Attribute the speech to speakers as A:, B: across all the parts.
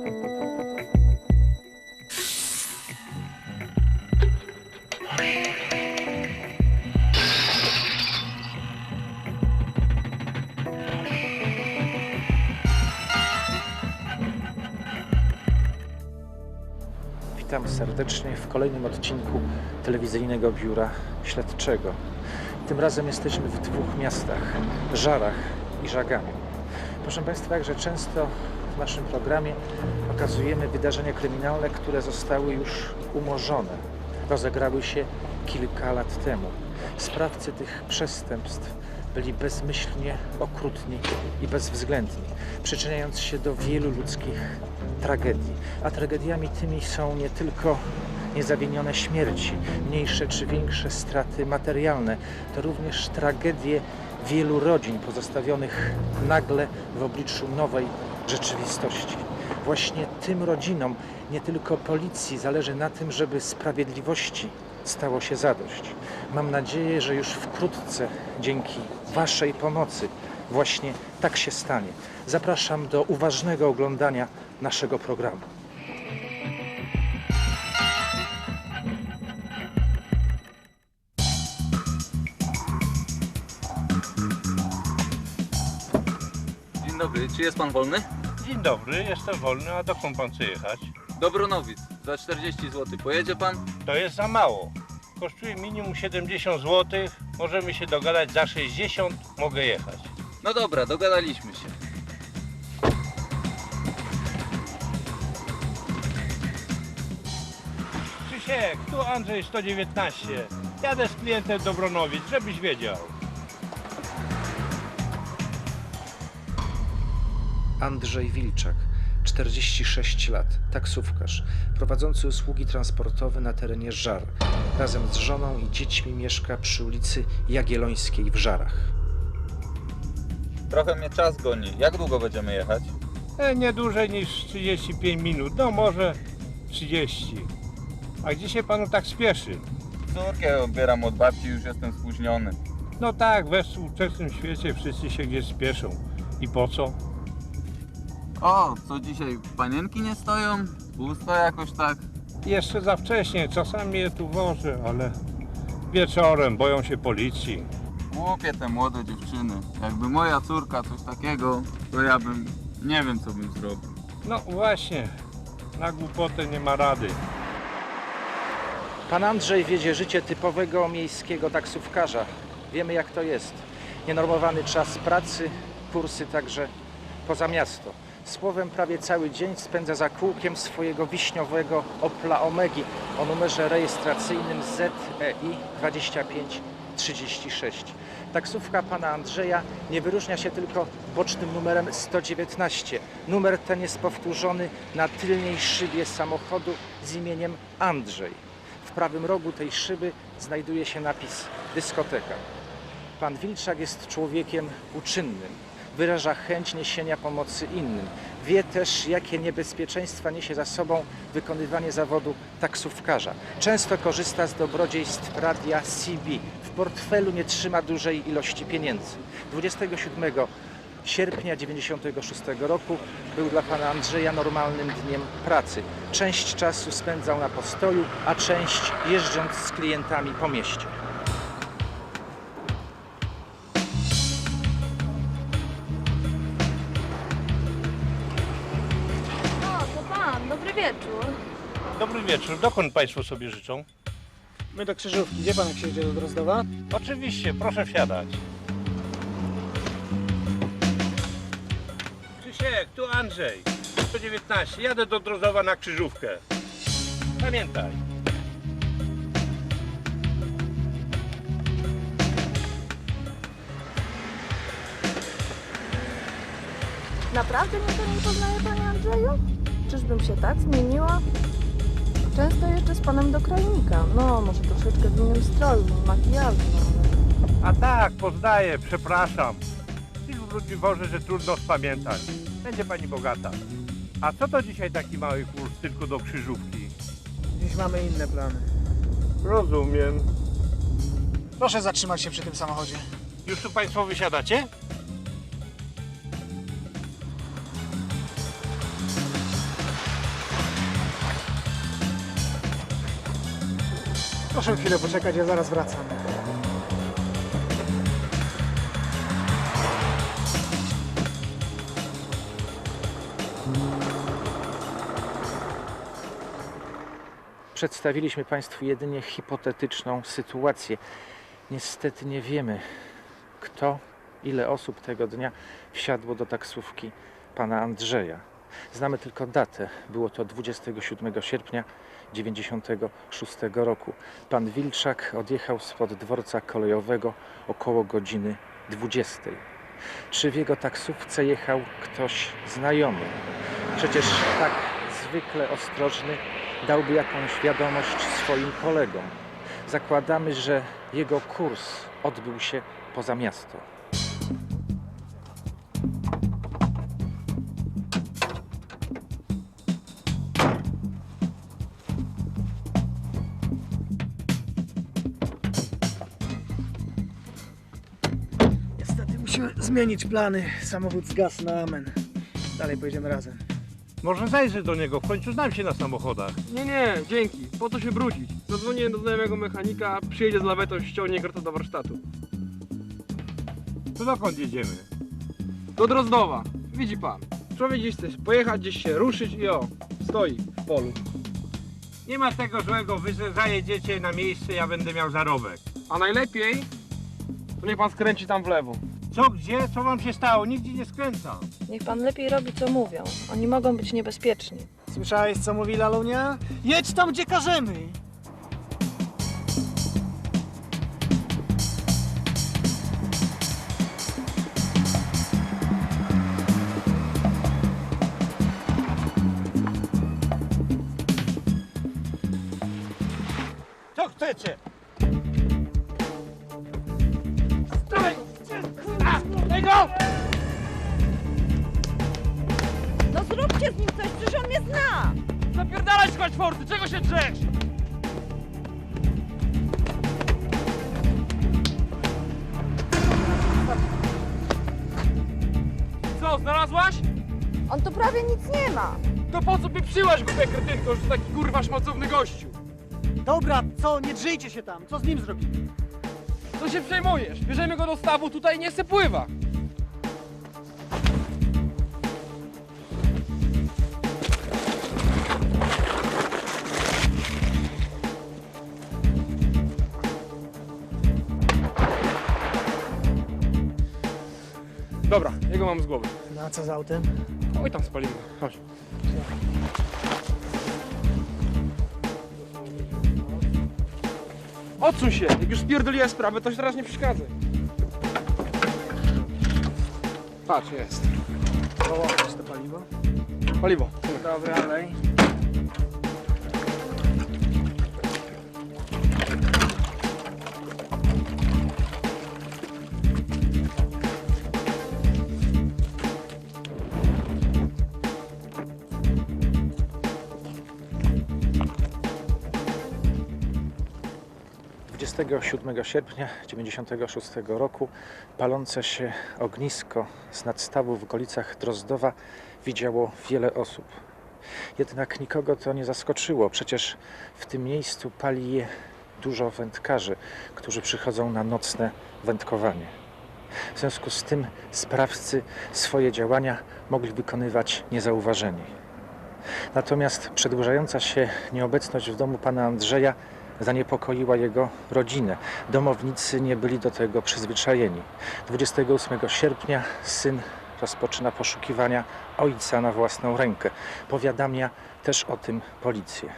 A: Witam serdecznie w kolejnym odcinku telewizyjnego biura śledczego. Tym razem jesteśmy w dwóch miastach Żarach i Żagamiu. Proszę Państwa, jakże często w naszym programie pokazujemy wydarzenia kryminalne, które zostały już umorzone, rozegrały się kilka lat temu. Sprawcy tych przestępstw byli bezmyślnie okrutni i bezwzględni, przyczyniając się do wielu ludzkich tragedii. A tragediami tymi są nie tylko niezawinione śmierci, mniejsze czy większe straty materialne, to również tragedie wielu rodzin pozostawionych nagle w obliczu nowej rzeczywistości. Właśnie tym rodzinom, nie tylko policji, zależy na tym, żeby sprawiedliwości stało się zadość. Mam nadzieję, że już wkrótce, dzięki Waszej pomocy, właśnie tak się stanie. Zapraszam do uważnego oglądania naszego programu.
B: Dzień dobry, czy jest pan wolny?
C: Dzień dobry, jestem wolny, a dokąd pan chce jechać?
B: Dobronowic, za 40 zł. Pojedzie pan?
C: To jest za mało. Kosztuje minimum 70 zł, możemy się dogadać za 60, mogę jechać.
B: No dobra, dogadaliśmy się.
C: Krzysiek, tu Andrzej 119. Jadę z klientem Dobronowic, żebyś wiedział.
A: Andrzej Wilczak, 46 lat, taksówkarz, prowadzący usługi transportowe na terenie Żar. Razem z żoną i dziećmi mieszka przy ulicy Jagiellońskiej w Żarach.
B: Trochę mnie czas goni. Jak długo będziemy jechać?
C: E, nie dłużej niż 35 minut, no może 30. A gdzie się panu tak spieszy?
B: Córkę odbieram od babci, już jestem spóźniony.
C: No tak, we współczesnym świecie wszyscy się gdzieś spieszą. I po co?
B: O, co dzisiaj panienki nie stoją? Pusto jakoś tak.
C: Jeszcze za wcześnie, czasami je tu wożę, ale wieczorem boją się policji.
B: Głupie te młode dziewczyny. Jakby moja córka coś takiego, to ja bym... Nie wiem, co bym zrobił.
C: No właśnie, na głupotę nie ma rady.
A: Pan Andrzej wiedzie życie typowego miejskiego taksówkarza. Wiemy jak to jest. Nienormowany czas pracy, kursy także poza miasto. Słowem prawie cały dzień spędza za kółkiem swojego wiśniowego Opla Omegi o numerze rejestracyjnym E ZEI 2536. Taksówka pana Andrzeja nie wyróżnia się tylko bocznym numerem 119. Numer ten jest powtórzony na tylnej szybie samochodu z imieniem Andrzej. W prawym rogu tej szyby znajduje się napis dyskoteka. Pan Wilczak jest człowiekiem uczynnym. Wyraża chęć niesienia pomocy innym. Wie też, jakie niebezpieczeństwa niesie za sobą wykonywanie zawodu taksówkarza. Często korzysta z dobrodziejstw radia CB. W portfelu nie trzyma dużej ilości pieniędzy. 27 sierpnia 96 roku był dla pana Andrzeja normalnym dniem pracy. Część czasu spędzał na postoju, a część jeżdżąc z klientami po mieście.
D: Wieczór.
C: Dobry wieczór, dokąd Państwo sobie życzą?
E: My do Krzyżówki. Gdzie pan jak się jedzie do Drozdowa?
C: Oczywiście, proszę wsiadać. Krzysiek, tu Andrzej. 119, jadę do Drozowa na Krzyżówkę. Pamiętaj.
D: Naprawdę mnie to nie poznaje, panie Andrzeju? Czyżbym się tak zmieniła? Często jeżdżę z panem do krajnika. No, może troszeczkę w innym stroju, makijażu.
C: A tak, poznaję, przepraszam. Tylu ludzi wożę, że trudno spamiętać. Będzie pani bogata. A co to dzisiaj taki mały kurs tylko do Krzyżówki?
E: Dziś mamy inne plany.
C: Rozumiem.
E: Proszę zatrzymać się przy tym samochodzie.
C: Już tu Państwo wysiadacie?
E: Proszę chwilę poczekać, ja zaraz wracam.
A: Przedstawiliśmy Państwu jedynie hipotetyczną sytuację. Niestety nie wiemy, kto, ile osób tego dnia wsiadło do taksówki pana Andrzeja. Znamy tylko datę. Było to 27 sierpnia 96 roku. Pan Wilczak odjechał spod dworca kolejowego około godziny 20. Czy w jego taksówce jechał ktoś znajomy? Przecież tak zwykle ostrożny dałby jakąś wiadomość swoim kolegom. Zakładamy, że jego kurs odbył się poza miasto.
E: Zmienić plany. Samochód zgasł na amen. Dalej pojedziemy razem.
C: Może zajrzę do niego, w końcu znam się na samochodach.
F: Nie, nie, dzięki. Po co się brudzić? Zadzwoniłem do znajomego mechanika, przyjedzie z lawetą, ściągnie grota do warsztatu.
C: To dokąd jedziemy?
F: Do Drozdowa. Widzi pan. Człowiek gdzieś chce pojechać, gdzieś się ruszyć i o, stoi w polu.
C: Nie ma tego złego, wy zajedziecie na miejsce, ja będę miał zarobek.
F: A najlepiej, to niech pan skręci tam w lewo.
C: Co gdzie? Co wam się stało? Nigdzie nie skręcam.
D: Niech pan lepiej robi, co mówią. Oni mogą być niebezpieczni.
E: Słyszałeś, co mówi Lalunia? Jedź tam, gdzie każemy!
C: Co chcecie?
D: No zróbcie z nim coś, przecież on mnie zna!
F: Zapierdalaj z czworty, czego się drzesz? Co, znalazłaś?
D: On tu prawie nic nie ma.
F: To po co by przyłaś głupia kretynko, że to taki kurwa szmacowny gościu?
E: Dobra, co? Nie drzyjcie się tam. Co z nim zrobimy?
F: Co się przejmujesz? Bierzemy go do stawu, tutaj nie se pływa. Dobra, jego mam z głowy.
E: No a co z autem?
F: Oj tam spalimy. Chodź. Odsuń się! Jak już spierdoliłem sprawę, to się teraz nie przeszkadzaj. Patrz, jest.
E: Połączyć to paliwo.
F: Paliwo.
E: Dobra, dalej.
A: 27 sierpnia 96 roku palące się ognisko z nadstawu w okolicach Drozdowa widziało wiele osób. Jednak nikogo to nie zaskoczyło, przecież w tym miejscu pali je dużo wędkarzy, którzy przychodzą na nocne wędkowanie. W związku z tym sprawcy swoje działania mogli wykonywać niezauważeni. Natomiast przedłużająca się nieobecność w domu pana Andrzeja zaniepokoiła jego rodzinę. Domownicy nie byli do tego przyzwyczajeni. 28 sierpnia syn rozpoczyna poszukiwania ojca na własną rękę. Powiadamia też o tym policję.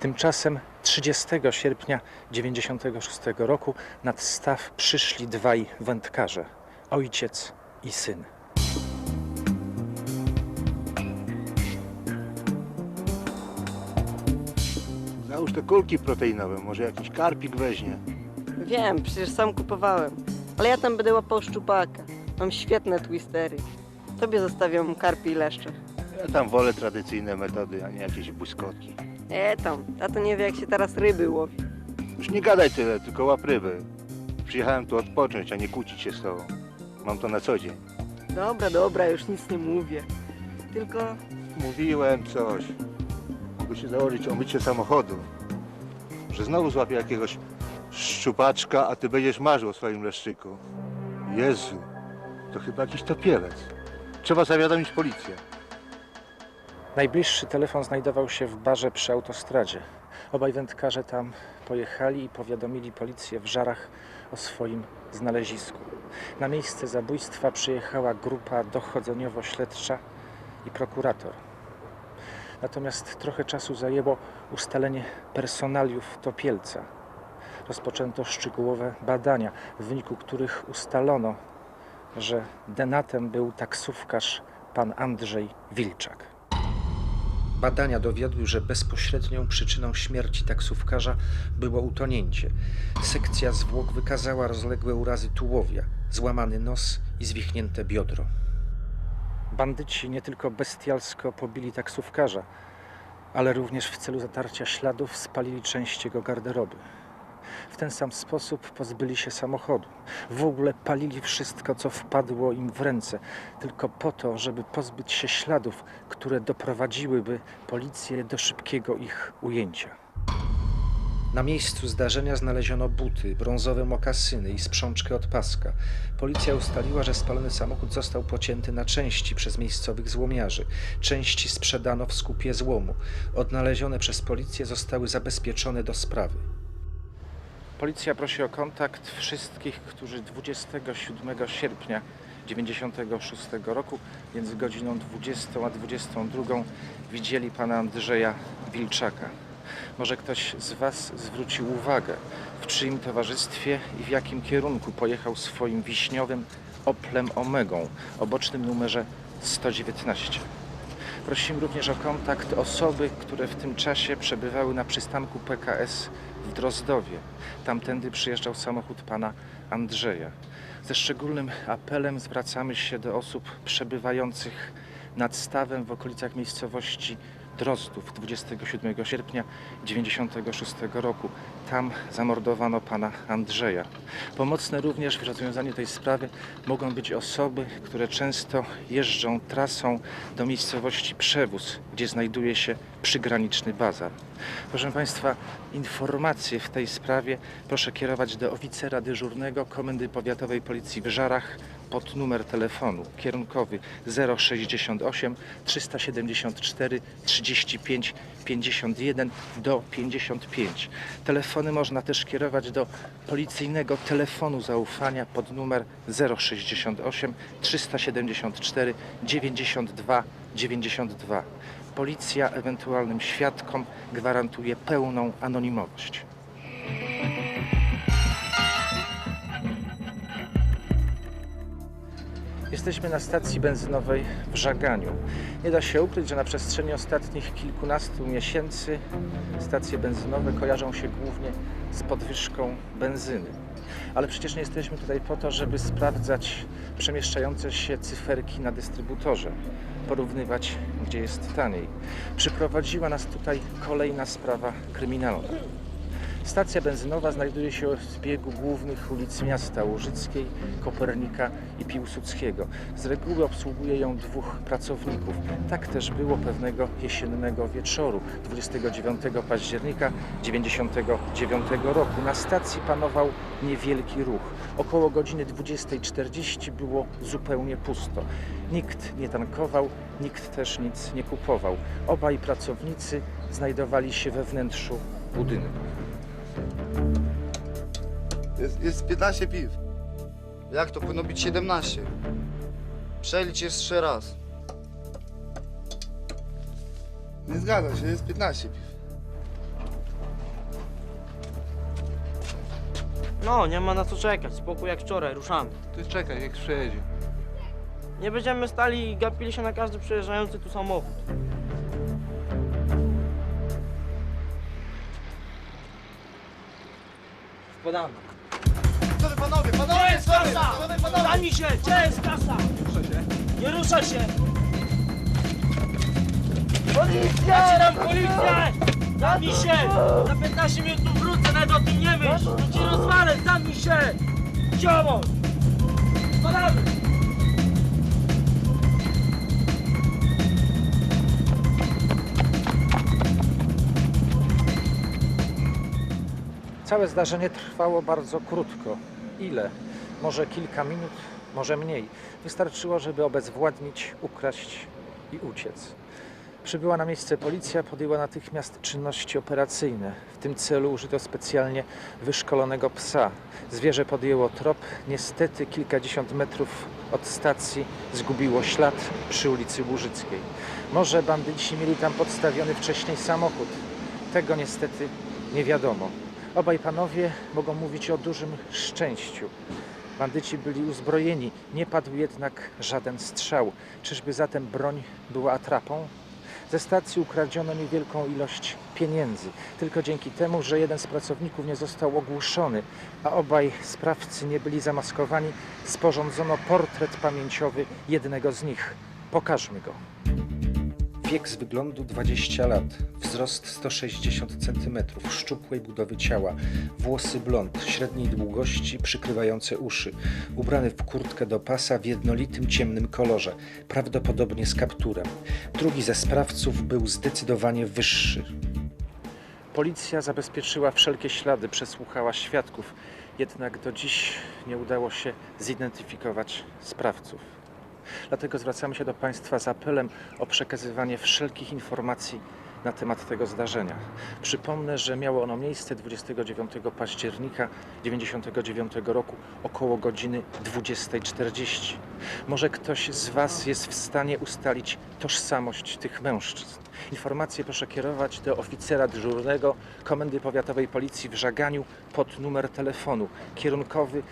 A: Tymczasem 30 sierpnia 96 roku nad staw przyszli dwaj wędkarze, ojciec i syn.
G: Załóż te kulki proteinowe, może jakiś karpik weźmie.
H: Wiem, przecież sam kupowałem. Ale ja tam będę łapał szczupaka. Mam świetne twistery. Tobie zostawiam karpie i leszcze.
G: Ja tam wolę tradycyjne metody, a nie jakieś błyskotki.
H: E tam, tato nie wie jak się teraz ryby łowi.
G: Już nie gadaj tyle, tylko łap ryby. Przyjechałem tu odpocząć, a nie kłócić się z tobą. Mam to na co dzień.
H: Dobra, dobra, już nic nie mówię. Tylko
G: Mówiłem coś. Mogę się założyć o mycie samochodu. że znowu złapie jakiegoś szczupaczka, a ty będziesz marzył o swoim leszczyku. Jezu, to chyba jakiś topielec. Trzeba zawiadomić policję.
A: Najbliższy telefon znajdował się w barze przy autostradzie. Obaj wędkarze tam pojechali i powiadomili policję w Żarach o swoim znalezisku. Na miejsce zabójstwa przyjechała grupa dochodzeniowo-śledcza i prokurator. Natomiast trochę czasu zajęło ustalenie personaliów Topielca. Rozpoczęto szczegółowe badania, w wyniku których ustalono, że denatem był taksówkarz pan Andrzej Wilczak. Badania dowiodły, że bezpośrednią przyczyną śmierci taksówkarza było utonięcie. Sekcja zwłok wykazała rozległe urazy tułowia, złamany nos i zwichnięte biodro. Bandyci nie tylko bestialsko pobili taksówkarza, ale również w celu zatarcia śladów spalili część jego garderoby. W ten sam sposób pozbyli się samochodu. W ogóle palili wszystko, co wpadło im w ręce, tylko po to, żeby pozbyć się śladów, które doprowadziłyby policję do szybkiego ich ujęcia. Na miejscu zdarzenia znaleziono buty, brązowe mokasyny i sprzączkę od paska. Policja ustaliła, że spalony samochód został pocięty na części przez miejscowych złomiarzy. Części sprzedano w skupie złomu. Odnalezione przez policję zostały zabezpieczone do sprawy. Policja prosi o kontakt wszystkich, którzy 27 sierpnia 96 roku między godziną 20 a 22 widzieli pana Andrzeja Wilczaka. Może ktoś z Was zwrócił uwagę, w czyim towarzystwie i w jakim kierunku pojechał swoim wiśniowym Oplem Omegą o bocznym numerze 119. Prosimy również o kontakt osoby, które w tym czasie przebywały na przystanku PKS w Drozdowie. Tamtędy przyjeżdżał samochód pana Andrzeja. Ze szczególnym apelem zwracamy się do osób przebywających nad stawem w okolicach miejscowości Drozdów 27 sierpnia 96 roku. Tam zamordowano pana Andrzeja. Pomocne również w rozwiązaniu tej sprawy mogą być osoby, które często jeżdżą trasą do miejscowości Przewóz, gdzie znajduje się przygraniczny bazar. Proszę Państwa, informacje w tej sprawie proszę kierować do oficera dyżurnego Komendy Powiatowej Policji w Żarach pod numer telefonu kierunkowy 068 374 35 51 do 55. Telefony można też kierować do policyjnego telefonu zaufania pod numer 068 374 92 92. Policja ewentualnym świadkom gwarantuje pełną anonimowość. Jesteśmy na stacji benzynowej w Żaganiu. Nie da się ukryć, że na przestrzeni ostatnich kilkunastu miesięcy stacje benzynowe kojarzą się głównie z podwyżką benzyny. Ale przecież nie jesteśmy tutaj po to, żeby sprawdzać przemieszczające się cyferki na dystrybutorze, porównywać, gdzie jest taniej. Przyprowadziła nas tutaj kolejna sprawa kryminalna. Stacja benzynowa znajduje się w zbiegu głównych ulic miasta Łużyckiej, Kopernika i Piłsudskiego. Z reguły obsługuje ją dwóch pracowników. Tak też było pewnego jesiennego wieczoru 29 października 1999 roku. Na stacji panował niewielki ruch. Około godziny 20.40 było zupełnie pusto. Nikt nie tankował, nikt też nic nie kupował. Obaj pracownicy znajdowali się we wnętrzu budynku.
I: Jest, jest 15 piw. Jak to? Powinno być 17. Przelicz jeszcze raz. Nie zgadza się, jest 15 piw.
J: No, nie ma na co czekać, spokój jak wczoraj, ruszamy.
B: Ty czekaj, jak przejedzie.
J: Nie będziemy stali i gapili się na każdy przejeżdżający tu samochód. Wpadamy.
I: Co wy panowie, panowie,
J: jest
I: wy?
J: kasa?
I: Panowie?
J: Daj mi się! Gdzie jest kasa? Nie ruszaj się!
I: Policja!
J: Ja ci dam policję! Daj mi się! Za 15 minut tu wrócę, nawet o tym nie myśl! To ci rozwalę, daj mi się! Ziomo! Spadamy!
A: Całe zdarzenie trwało bardzo krótko. Ile? Może kilka minut, może mniej. Wystarczyło, żeby obezwładnić, ukraść i uciec. Przybyła na miejsce policja, podjęła natychmiast czynności operacyjne. W tym celu użyto specjalnie wyszkolonego psa. Zwierzę podjęło trop. Niestety kilkadziesiąt metrów od stacji zgubiło ślad przy ulicy Łużyckiej. Może bandyci mieli tam podstawiony wcześniej samochód. Tego niestety nie wiadomo. Obaj panowie mogą mówić o dużym szczęściu. Bandyci byli uzbrojeni, nie padł jednak żaden strzał. Czyżby zatem broń była atrapą? Ze stacji ukradziono niewielką ilość pieniędzy. Tylko dzięki temu, że jeden z pracowników nie został ogłuszony, a obaj sprawcy nie byli zamaskowani, sporządzono portret pamięciowy jednego z nich. Pokażmy go. Wiek z wyglądu 20 lat, wzrost 160 cm, szczupłej budowy ciała, włosy blond, średniej długości, przykrywające uszy, ubrany w kurtkę do pasa w jednolitym ciemnym kolorze, prawdopodobnie z kapturem. Drugi ze sprawców był zdecydowanie wyższy. Policja zabezpieczyła wszelkie ślady, przesłuchała świadków, jednak do dziś nie udało się zidentyfikować sprawców. Dlatego zwracamy się do Państwa z apelem o przekazywanie wszelkich informacji na temat tego zdarzenia. Przypomnę, że miało ono miejsce 29 października 1999 roku około godziny 20.40. Może ktoś z Was jest w stanie ustalić tożsamość tych mężczyzn. Informacje proszę kierować do oficera dyżurnego Komendy Powiatowej Policji w Żaganiu pod numer telefonu kierunkowy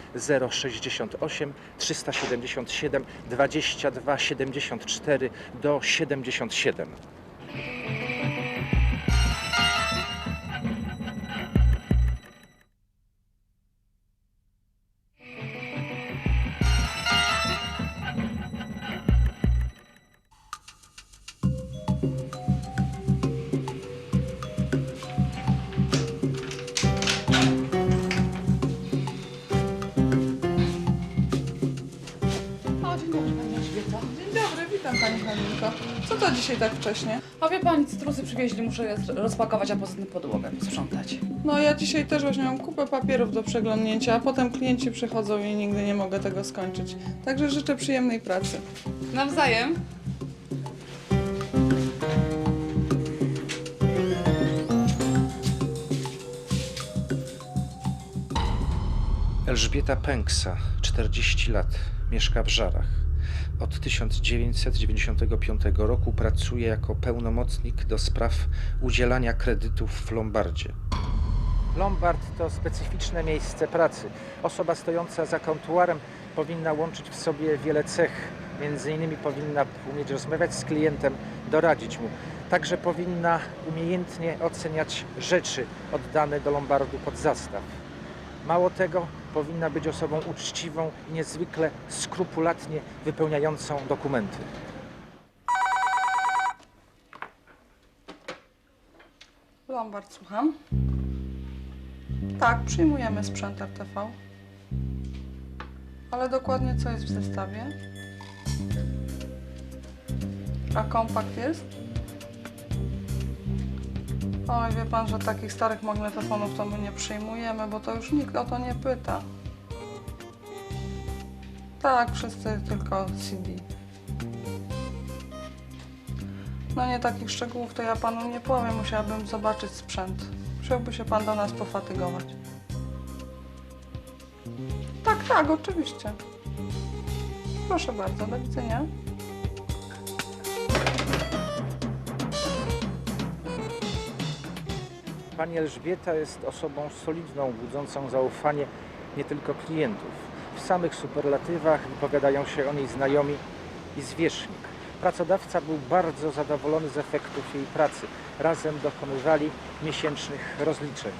A: 068 377 22 74 do 77.
K: dzisiaj tak wcześnie? A wie Pani, cytrusy przywieźli, muszę je rozpakować, a poza tym podłogę posprzątać. No ja dzisiaj też właśnie mam kupę papierów do przeglądnięcia, a potem klienci przychodzą i nigdy nie mogę tego skończyć. Także życzę przyjemnej pracy. Nawzajem.
A: Elżbieta Pęksa, 40 lat, mieszka w Żarach. Od 1995 roku pracuje jako pełnomocnik do spraw udzielania kredytów w Lombardzie. Lombard to specyficzne miejsce pracy. Osoba stojąca za kontuarem powinna łączyć w sobie wiele cech. Między innymi powinna umieć rozmawiać z klientem, doradzić mu. Także powinna umiejętnie oceniać rzeczy oddane do Lombardu pod zastaw. Mało tego, powinna być osobą uczciwą i niezwykle skrupulatnie wypełniającą dokumenty.
K: Lombard, słucham. Tak, przyjmujemy sprzęt RTV. Ale dokładnie co jest w zestawie? A kompakt jest? Oj, wie pan, że takich starych magnetofonów to my nie przyjmujemy, bo to już nikt o to nie pyta. Tak, wszyscy tylko CD. No nie takich szczegółów to ja panu nie powiem, musiałabym zobaczyć sprzęt. Musiałby się pan do nas pofatygować. Tak, tak, oczywiście. Proszę bardzo, do widzenia.
A: Pani Elżbieta jest osobą solidną, budzącą zaufanie nie tylko klientów. W samych superlatywach wypowiadają się o niej znajomi i zwierzchnik. Pracodawca był bardzo zadowolony z efektów jej pracy. Razem dokonywali miesięcznych rozliczeń.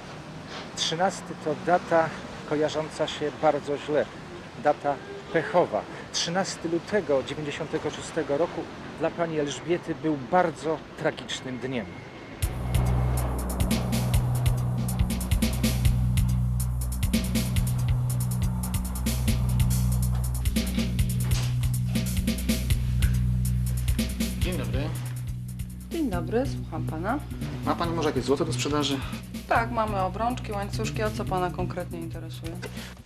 A: 13 to data kojarząca się bardzo źle. Data pechowa. 13 lutego 1996 roku dla pani Elżbiety był bardzo tragicznym dniem.
K: Słucham pana.
F: Ma pani może jakieś złoto do sprzedaży?
K: Tak, mamy obrączki, łańcuszki, a co pana konkretnie interesuje?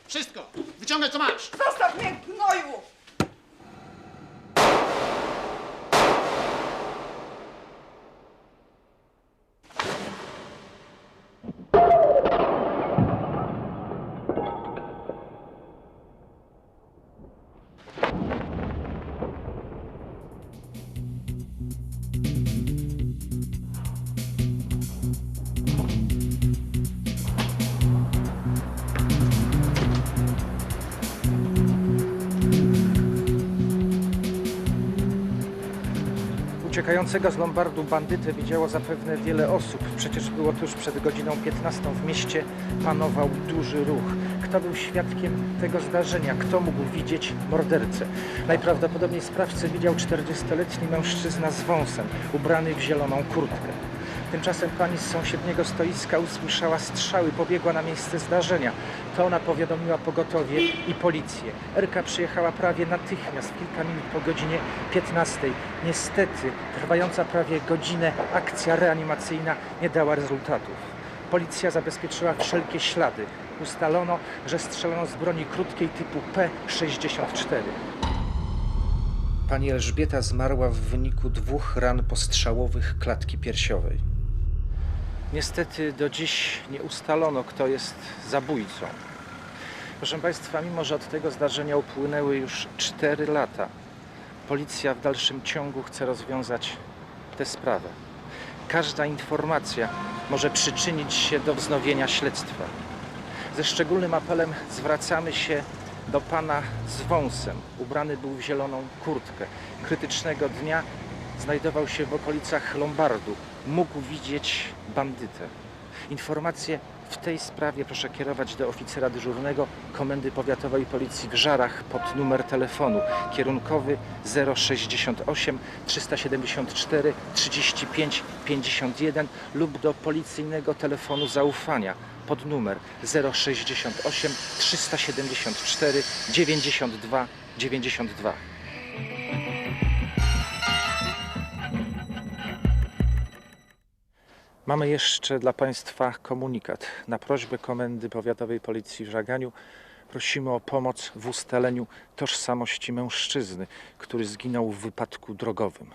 J: Wszystko! Wyciągaj co masz!
K: Zostaw mnie, gnoju!
A: Uciekającego z Lombardu bandytę widziało zapewne wiele osób. Przecież było tuż przed godziną 15 w mieście panował duży ruch. Kto był świadkiem tego zdarzenia? Kto mógł widzieć mordercę? Najprawdopodobniej sprawcę widział 40-letni mężczyzna z wąsem, ubrany w zieloną kurtkę. Tymczasem pani z sąsiedniego stoiska usłyszała strzały, pobiegła na miejsce zdarzenia. To ona powiadomiła pogotowie i policję. Erka przyjechała prawie natychmiast, kilka minut po godzinie 15. Niestety, trwająca prawie godzinę akcja reanimacyjna nie dała rezultatów. Policja zabezpieczyła wszelkie ślady. Ustalono, że strzelono z broni krótkiej typu P-64. Pani Elżbieta zmarła w wyniku dwóch ran postrzałowych klatki piersiowej. Niestety do dziś nie ustalono, kto jest zabójcą. Proszę Państwa, mimo że od tego zdarzenia upłynęły już 4 lata, policja w dalszym ciągu chce rozwiązać tę sprawę. Każda informacja może przyczynić się do wznowienia śledztwa. Ze szczególnym apelem zwracamy się do pana z wąsem. Ubrany był w zieloną kurtkę. Krytycznego dnia znajdował się w okolicach Lombardu. Mógł widzieć bandytę. Informacje w tej sprawie proszę kierować do oficera dyżurnego Komendy Powiatowej Policji w Żarach pod numer telefonu kierunkowy 068 374 35 51 lub do policyjnego telefonu zaufania pod numer 068 374 92 92. Mamy jeszcze dla Państwa komunikat. Na prośbę Komendy Powiatowej Policji w Żaganiu prosimy o pomoc w ustaleniu tożsamości mężczyzny, który zginął w wypadku drogowym.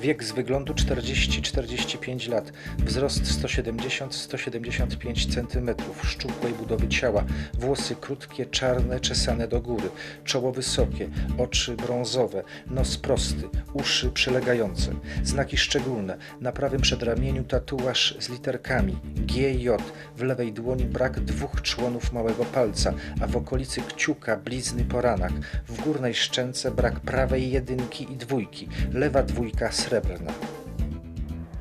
A: Wiek z wyglądu 40-45 lat, wzrost 170-175 cm, szczupłej budowy ciała, włosy krótkie, czarne, czesane do góry, czoło wysokie, oczy brązowe, nos prosty, uszy przylegające. Znaki szczególne, na prawym przedramieniu tatuaż z literkami GJ, w lewej dłoni brak dwóch członów małego palca, a w okolicy kciuka blizny po ranach, w górnej szczęce brak prawej jedynki i dwójki, lewa dwójka srebrna.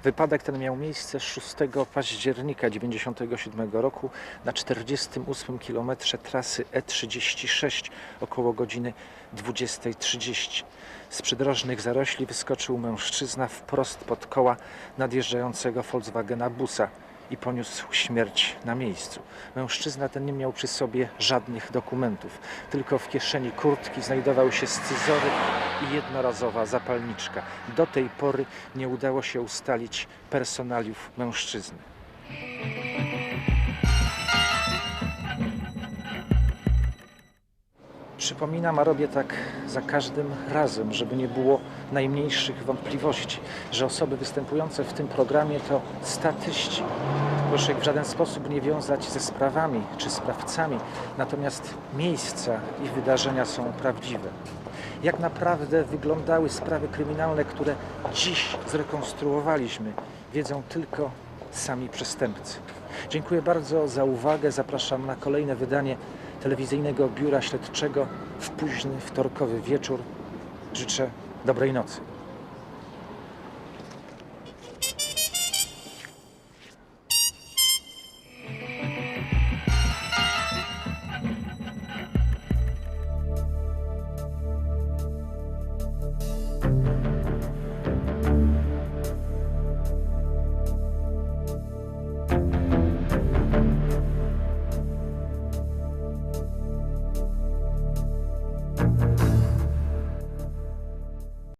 A: Wypadek ten miał miejsce 6 października 1997 roku na 48 km trasy E36 około godziny 20.30. Z przydrożnych zarośli wyskoczył mężczyzna wprost pod koła nadjeżdżającego Volkswagena busa i poniósł śmierć na miejscu. Mężczyzna ten nie miał przy sobie żadnych dokumentów, tylko w kieszeni kurtki znajdował się scyzoryk i jednorazowa zapalniczka. Do tej pory nie udało się ustalić personaliów mężczyzny. Przypominam, a robię tak za każdym razem, żeby nie było najmniejszych wątpliwości, że osoby występujące w tym programie to statyści. Proszę ich w żaden sposób nie wiązać ze sprawami czy sprawcami, natomiast miejsca i wydarzenia są prawdziwe. Jak naprawdę wyglądały sprawy kryminalne, które dziś zrekonstruowaliśmy, wiedzą tylko sami przestępcy. Dziękuję bardzo za uwagę. Zapraszam na kolejne wydanie telewizyjnego biura śledczego w późny wtorkowy wieczór. Życzę dobrej nocy.